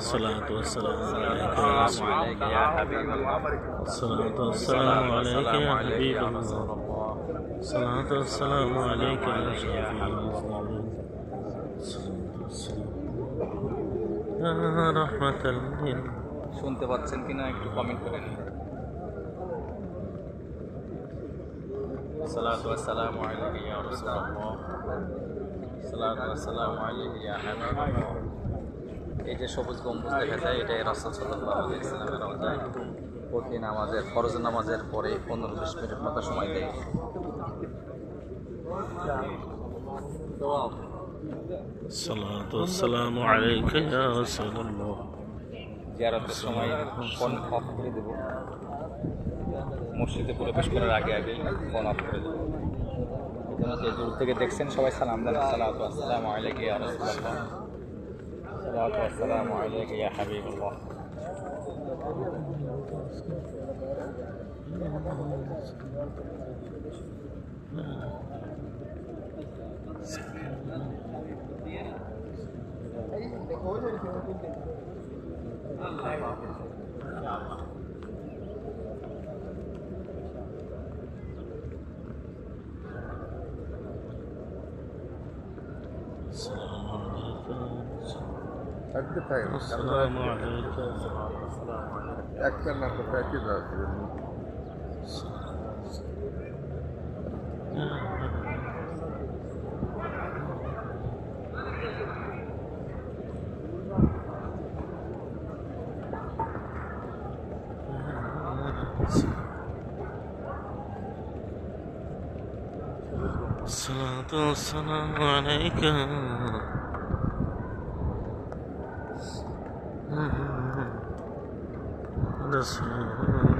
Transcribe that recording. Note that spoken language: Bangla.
الصلاة والسلام عليك يا رسول الله يا حبيب الله الصلاة والسلام عليك يا حبيب الله الصلاة والسلام عليك يا شفيع المذنبين الصلاة والسلام يا رحمة للعالمين শুনতে পাচ্ছেন কিনা একটু কমেন্ট করেন الصلاة والسلام عليك يا رسول الله الصلاة والسلام عليك يا حبيب الله এই যে সবুজ গম্বুজ দেখা যায় এটাই রাসূল সাল্লাল্লাহু আলাইহি ওয়াসাল্লামের রওজায় প্রতি নামাজের ফরজ নামাজের পরে পনেরো বিশ মিনিট মতো সময় দেয় الصلاة والسلام عليك يا رسول الله জিয়ারতের সময় ফোন অফ করে দেবো। মসজিদে প্রবেশ করার আগে আগে ফোন অফ করে দেবো। যে দূর থেকে দেখছেন, সবাই সালাম দেন। সালাত আসসালাম আলাইকে ইয়া রাসূলুল্লাহ। সালাত আসসালাম আলাইকে ইয়া হাবিবুল্লাহ। দেখো الدفاير السلام عليكم أكثر من الدفاير كذا الصلاة والسلام عليك رسول